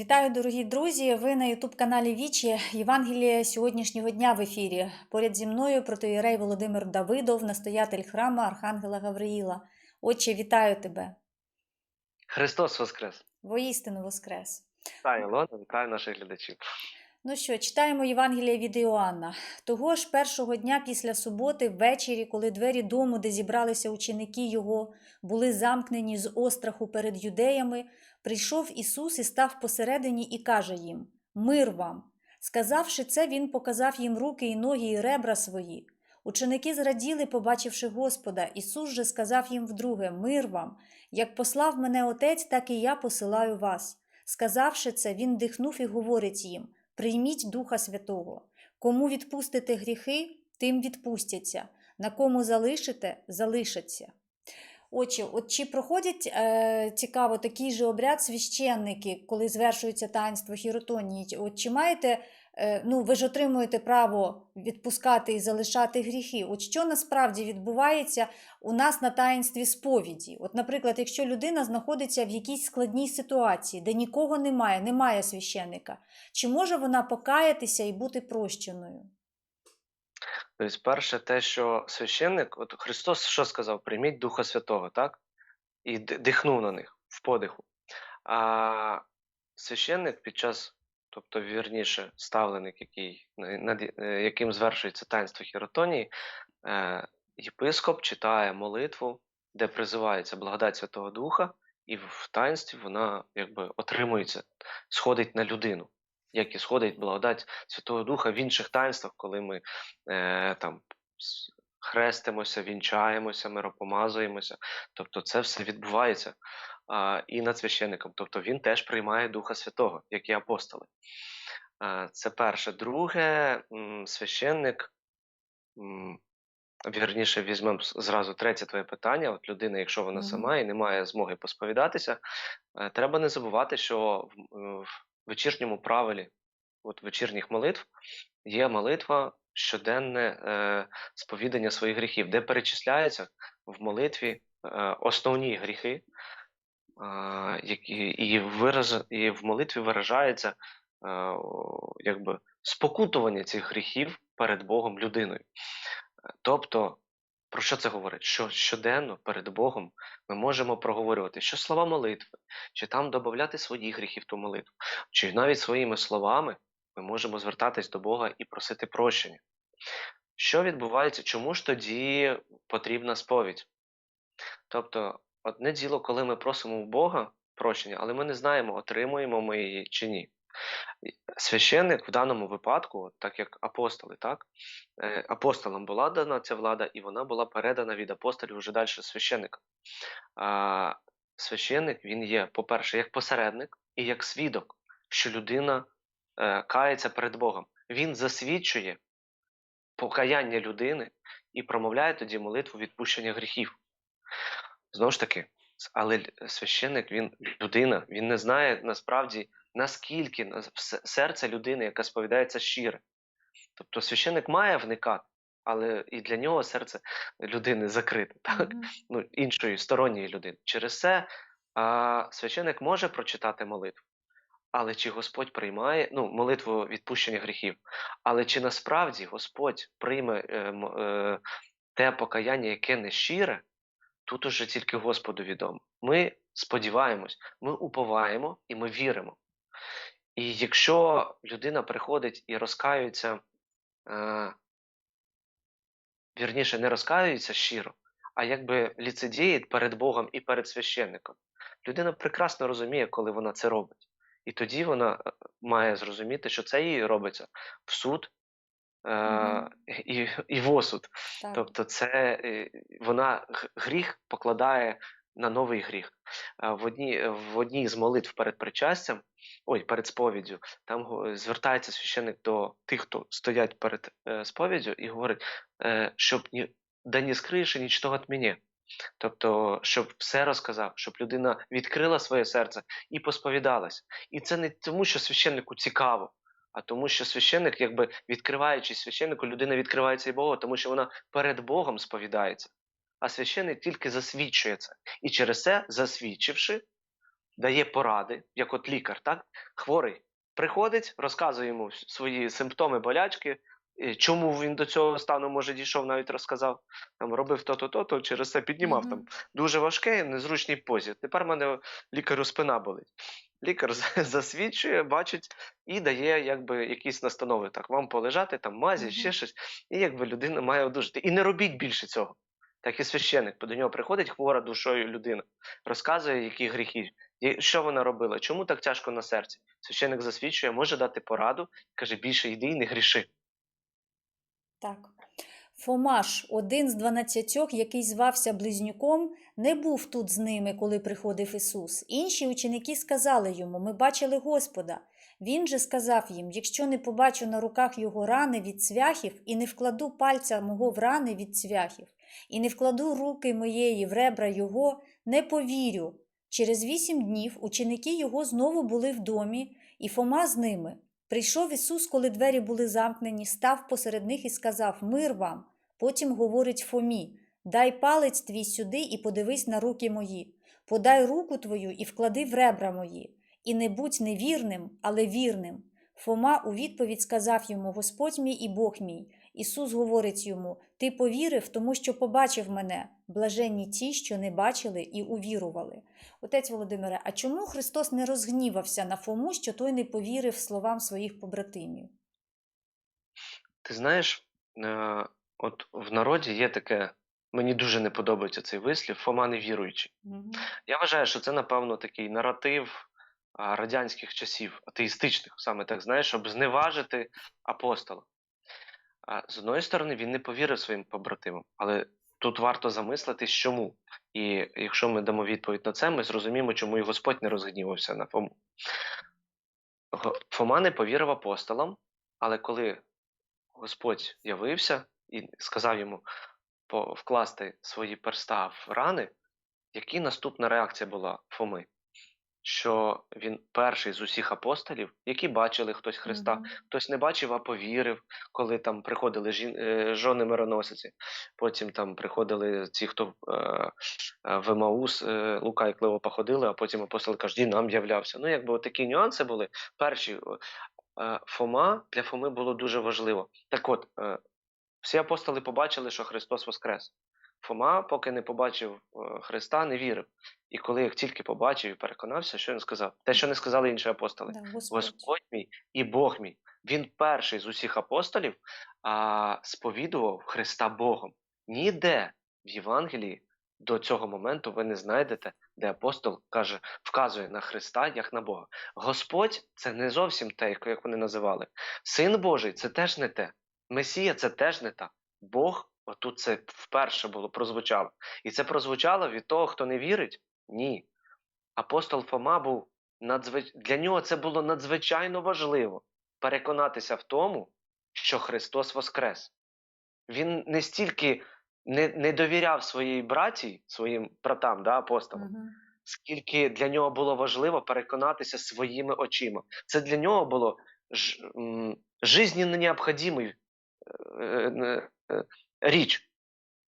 Вітаю, дорогі друзі! Ви на Ютуб-каналі Вічі. Євангеліє сьогоднішнього дня в ефірі. Поряд зі мною протоїрей Володимир Давидов, настоятель храму Архангела Гавриїла. Отче, вітаю тебе! Христос Воскрес! Воістину Воскрес! Вітаю, Ілона, вітаю наших глядачів. Ну що, читаємо Євангеліє від Іоанна. Того ж першого дня після суботи, ввечері, коли двері дому, де зібралися ученики його, були замкнені з остраху перед юдеями, прийшов Ісус і став посередині і каже їм: Мир вам! Сказавши це, Він показав їм руки і ноги і ребра свої. Ученики зраділи, побачивши Господа. Ісус же сказав їм вдруге: Мир вам! Як послав мене Отець, так і я посилаю вас. Сказавши це, Він дихнув і говорить їм: Прийміть Духа Святого. Кому відпустите гріхи, тим відпустяться, на кому залишите, залишаться. Отже, от чи проходять е, цікаво такий же обряд священники, коли звершується таїнство хіротонії? От чи маєте, е, ну ви ж отримуєте право відпускати і залишати гріхи? От що насправді відбувається у нас на таїнстві сповіді? От, наприклад, якщо людина знаходиться в якійсь складній ситуації, де нікого немає, немає священника, чи може вона покаятися і бути прощеною? Тобто, перше, те, що священник, от Христос що сказав? Прийміть Духа Святого, так? І дихнув на них в подиху. А священник під час, тобто вірніше, ставленик, який, над е, яким звершується таїнство хіротонії, е, єпископ читає молитву, де призивається благодать Святого Духа, і в таїнстві вона якби отримується, сходить на людину, як і сходить благодать Святого Духа в інших таїнствах, коли ми е, там хрестимося, вінчаємося, миропомазуємося. Тобто це все відбувається а, і над священником. Тобто він теж приймає Духа Святого, як і апостоли. А, це перше. Друге, м, священник. м, Вірніше, візьмемо зразу третє твоє питання. От людина, якщо вона сама і не має змоги посповідатися, е, треба не забувати, що е, вечірньому правилі, от вечірніх молитв, є молитва щоденне е, сповідання своїх гріхів, де перечисляються в молитві е, основні гріхи, е, і, вираз, і в молитві виражається е, якби спокутування цих гріхів перед Богом людиною. Тобто, про що це говорить? Що щоденно перед Богом ми можемо проговорювати, що слова молитви, чи там додати свої гріхи в ту молитву, чи навіть своїми словами ми можемо звертатись до Бога і просити прощення. Що відбувається? Чому ж тоді потрібна сповідь? Тобто, одне діло, коли ми просимо у Бога прощення, але ми не знаємо, отримуємо ми її чи ні. Священник в даному випадку, так як апостоли, так? Е, Апостолам була дана ця влада, і вона була передана від апостолів вже далі священникам. А, священник він є, по-перше, як посередник і як свідок, що людина е, кається перед Богом. Він засвідчує покаяння людини і промовляє тоді молитву відпущення гріхів. Знову ж таки, але священник, він людина, він не знає насправді, наскільки серце людини, яка сповідається щире. Тобто священник має вникати, але і для нього серце людини закрите, так? Мгм. ну, іншої сторонньої людини. Через це а, священик може прочитати молитву, але чи Господь приймає ну, молитву відпущення гріхів, але чи насправді Господь прийме е, е, те покаяння, яке не щире, тут уже тільки Господу відомо. Ми сподіваємось, ми уповаємо і ми віримо. І якщо людина приходить і розкаюється, е, вірніше, не розкаюється щиро, а якби ліцедіє перед Богом і перед священником, людина прекрасно розуміє, коли вона це робить. І тоді вона е, має зрозуміти, що це їй робиться в суд е, і, і в осуд. Так. Тобто, це е, вона гріх покладає на новий гріх. В одній, в одній з молитв перед причастям, ой, перед сповіддю, там звертається священник до тих, хто стоять перед е, сповіддю, і говорить, е, щоб ні, да не скриєш нічого від мене. Тобто, щоб все розказав, щоб людина відкрила своє серце і посповідалась. І це не тому, що священнику цікаво, а тому, що священник, якби відкриваючись священнику, людина відкривається і Богу, тому що вона перед Богом сповідається. А священник тільки засвідчує це. І через це, засвідчивши, дає поради, як от лікар, так? Хворий приходить, розказує йому свої симптоми болячки, е, чому він до цього стану може дійшов, навіть розказав. Там робив то-то, то-то, через це піднімав там дуже важке, незручній позі. Тепер в мене лікарю спина болить. Лікар засвідчує, бачить і дає якби якісь настанови. Так, вам полежати, там мазі, ще щось. І якби людина має одужати. І не робіть більше цього. Так і священик, до нього приходить хвора душою людина, розказує, які гріхи, що вона робила, чому так тяжко на серці. Священик засвідчує, може дати пораду, каже, більше йди і не гріши. Так. Фомаш, один з дванадцятьох, який звався Близнюком, не був тут з ними, коли приходив Ісус. Інші ученики сказали йому: Ми бачили Господа. Він же сказав їм: Якщо не побачу на руках його рани від цвяхів, і не вкладу пальця мого в рани від цвяхів, і не вкладу руки моєї в ребра його, не повірю. Через вісім днів ученики його знову були в домі, і Фома з ними. Прийшов Ісус, коли двері були замкнені, став посеред них і сказав Мир вам. Потім говорить Фомі Дай палець твій сюди і подивись на руки мої. Подай руку твою і вклади в ребра мої. І не будь невірним, але вірним. Фома у відповідь сказав йому Господь мій і Бог мій. Ісус говорить йому: Ти повірив, тому що побачив мене. Блаженні ті, що не бачили і увірували. Отець Володимире, а чому Христос не розгнівався на Фому, що той не повірив словам своїх побратимів? Ти знаєш, е, от в народі є таке, мені дуже не подобається цей вислів, Фома невіруючий. Мгм. Я вважаю, що це, напевно, такий наратив радянських часів, атеїстичних, саме так, знаєш, щоб зневажити апостола. А, з одної сторони, він не повірив своїм побратимам, але тут варто замислитись, чому. І якщо ми дамо відповідь на це, ми зрозуміємо, чому і Господь не розгнівався на Фому. Фома не повірив апостолам, але коли Господь явився і сказав йому вкласти свої перста в рани, які наступна реакція була Фоми? Що він перший з усіх апостолів, які бачили хтось Христа, Мгм. хтось не бачив, а повірив, коли там приходили жін, е, жони мироносиці. Потім там приходили ті, хто е, е, в Емаус, е, Лука і Клеопа ходили, а потім апостол каже, «Ді, нам являвся. Ну, якби такі нюанси були. Перші е, Фома для Фоми було дуже важливо. Так от, е, всі апостоли побачили, що Христос Воскрес. Фома, поки не побачив е, Христа, не вірив. І коли як тільки побачив і переконався, що він сказав? Те, що не сказали інші апостоли. Да, Господь. Господь мій і Бог мій. Він перший з усіх апостолів а, сповідував Христа Богом. Ніде в Євангелії до цього моменту ви не знайдете, де апостол каже, вказує на Христа як на Бога. Господь це не зовсім те, як- як вони називали. Син Божий це теж не те. Месія це теж не та. Бог, отут це вперше було прозвучало. І це прозвучало від того, хто не вірить? Ні. Апостол Фома був надзвич... для нього це було надзвичайно важливо переконатися в тому, що Христос Воскрес. Він не стільки не, не довіряв своїй браті, своїм братам, да, апостолам, Мгм. скільки для нього було важливо переконатися своїми очима. Це для нього було ж, м, жизненно необхідний е, е, е, річ.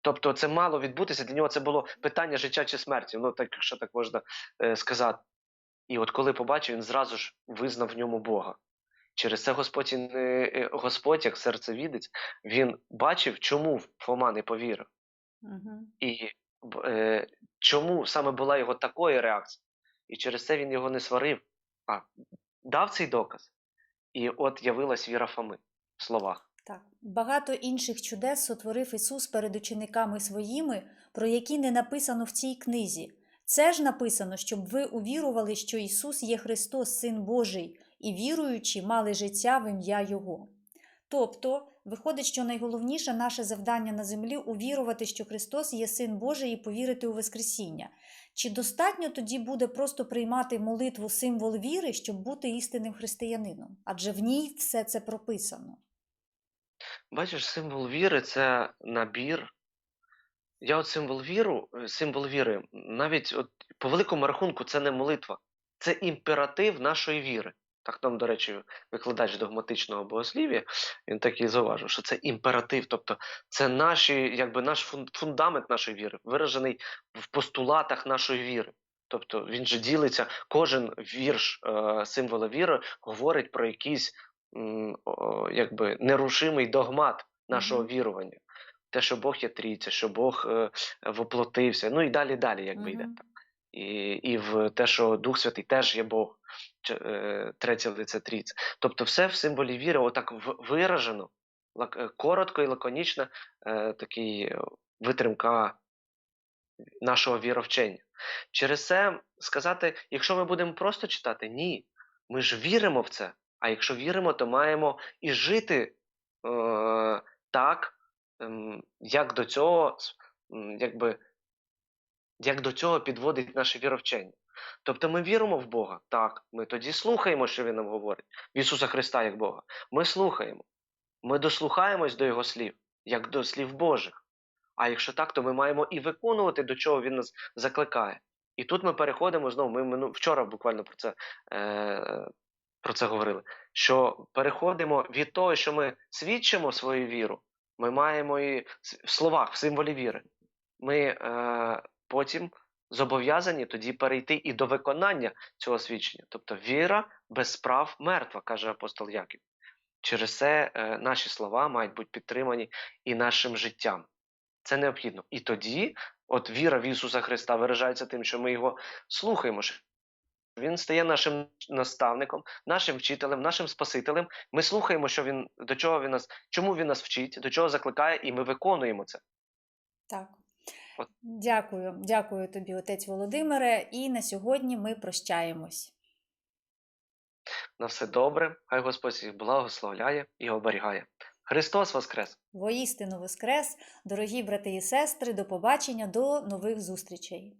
Тобто це мало відбутися, для нього це було питання життя чи смерті, ну так, якщо так можна е, сказати. І от коли побачив, він зразу ж визнав в ньому Бога. Через це Господь, е, Господь, як серцевідець, він бачив, чому Фома не повірив. Мгм. І е, чому саме була його такої реакція. І через це він його не сварив, а дав цей доказ. І от явилась віра Фоми в словах. Так, багато інших чудес сотворив Ісус перед учениками своїми, про які не написано в цій книзі. Це ж написано, щоб ви увірували, що Ісус є Христос, Син Божий, і віруючи, мали життя в ім'я Його. Тобто, виходить, що найголовніше наше завдання на землі увірувати, що Христос є Син Божий і повірити у Воскресіння. Чи достатньо тоді буде просто приймати молитву символ віри, щоб бути істинним християнином? Адже в ній все це прописано. Бачиш, символ віри це набір. Я от символ віру, е, символ віри, навіть от по великому рахунку, це не молитва, це імператив нашої віри. Так нам, до речі, викладач догматичного богослів'я, він так і зауважив, що це імператив, тобто це наші, якби наш фундамент нашої віри, виражений в постулатах нашої віри. Тобто він же ділиться, кожен вірш е, символа віри говорить про о, якби нерушимий догмат нашого вірування. Те, що Бог є трійця, що Бог е, воплотився, ну і далі далі, якби йде Мгм. так. І, і в те, що Дух Святий теж є Бог, е, третє лице трійця. Тобто, все в символі віри, отак виражено, лак- е, коротко і лаконічно, е, такий витримка нашого віровчення. Через це сказати, якщо ми будемо просто читати, ні. Ми ж віримо в це. А якщо віримо, то маємо і жити е, так, ем, як до цього, якби, як до цього підводить наше віровчення. Тобто ми віримо в Бога, так, ми тоді слухаємо, що Він нам говорить, в Ісуса Христа як Бога. Ми слухаємо, ми дослухаємось до Його слів, як до слів Божих. А якщо так, то ми маємо і виконувати, до чого він нас закликає. І тут ми переходимо знову. Ми вчора буквально про це, е, про це говорили. Що переходимо від того, що ми свідчимо свою віру, ми маємо і в словах, в символі віри. Ми е, потім зобов'язані тоді перейти і до виконання цього свідчення. Тобто віра без справ мертва, каже апостол Яків. Через це е, наші слова мають бути підтримані і нашим життям. Це необхідно. І тоді, от віра в Ісуса Христа виражається тим, що ми його слухаємо. Він стає нашим наставником, нашим вчителем, нашим Спасителем. Ми слухаємо, що він до чого він нас, чому він нас вчить, до чого закликає, і ми виконуємо це. Так. От. Дякую, дякую тобі, отець Володимире. І на сьогодні ми прощаємось. На все добре. Хай Господь всіх благословляє і оберігає. Христос Воскрес! Воістину воскрес, дорогі брати і сестри, до побачення, до нових зустрічей.